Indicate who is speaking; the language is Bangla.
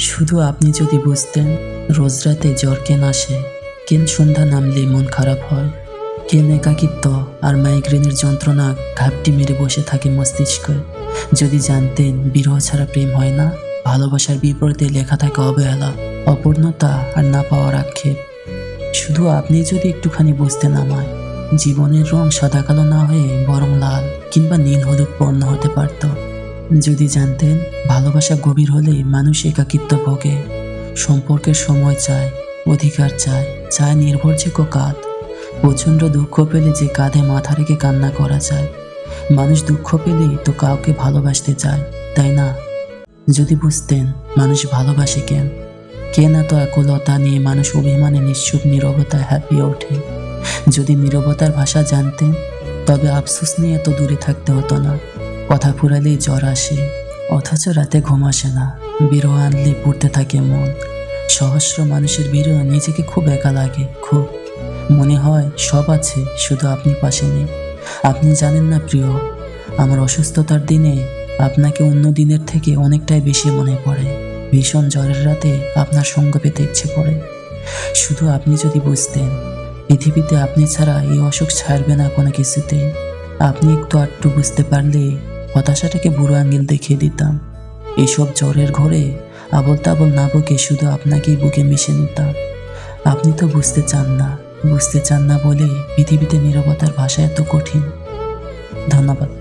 Speaker 1: শুধু আপনি যদি বুঝতেন, রোজ রাতে জ্বর কেন আসে? কেন সন্ধ্যা নামলে মন খারাপ হয়? কেন একাকিত্ব আর মাইগ্রেনের যন্ত্রণা ঘাপটি মেরে বসে থাকে মস্তিষ্ক? যদি জানতেন, বিরহ ছাড়া প্রেম হয় না, ভালোবাসার বিপরীতে লেখা থাকে অবহেলা, অপূর্ণতা আর না পাওয়ার আক্ষেপ। শুধু আপনি যদি একটুখানি বুঝতেন আমায়, জীবনের রং সাদা কালো না হয়ে বরং লাল কিংবা নীল হলুদ বর্ণ হতে পারত। যদি জানতেন, ভালোবাসা গভীর হলে মানুষ একাকিত্ব ভোগে। সম্পর্কের সময় চায়, অধিকার চায় চায় নির্ভরযোগ্য কাঁধ। প্রচণ্ড দুঃখ পেলে যে কাঁধে মাথা রেখে কান্না করা যায়। মানুষ দুঃখ পেলে তো কাউকে ভালোবাসতে চায়, তাই না? যদি বুঝতেন, মানুষ ভালোবাসে কেন? কেন এত একুলতা নিয়ে মানুষ অভিমানে নিশ্চুপ নীরবতায় হ্যাপিয়ে ওঠে? যদি নীরবতার ভাষা জানতেন, তবে আফসোস নিয়ে এত দূরে থাকতে হতো না। কথা ফুরালেই জ্বর আসে, অথচ রাতে ঘুম আসে না। বিরহ আনলে পড়তে থাকে মন। সহস্র মানুষের বিরহ নিজেকে খুব একা লাগে, খুব। মনে হয় সব আছে, শুধু আপনি পাশে নেই। আপনি জানেন না প্রিয়, আমার অসুস্থতার দিনে আপনাকে অন্য দিনের থেকে অনেকটাই বেশি মনে পড়ে। ভীষণ জ্বরের রাতে আপনার সঙ্গ পেতে ইচ্ছে করে। শুধু আপনি যদি বুঝতেন, পৃথিবীতে আপনি ছাড়া এই অসুখ ছাড়বে না কোনো কিছুতেই। আপনি একটু আটটু বুঝতে পারলে হতাশাটাকে বুড়ো আঙ্গিল দেখিয়ে দিতাম। এইসব জ্বরের ঘরে আবল তাবল না বকে শুধু আপনাকেই বুকে মিশে নিতাম। আপনি তো বুঝতে চান না, বুঝতে চান না বলে পৃথিবীতে নিরবতার ভাষা এত কঠিন। ধন্যবাদ।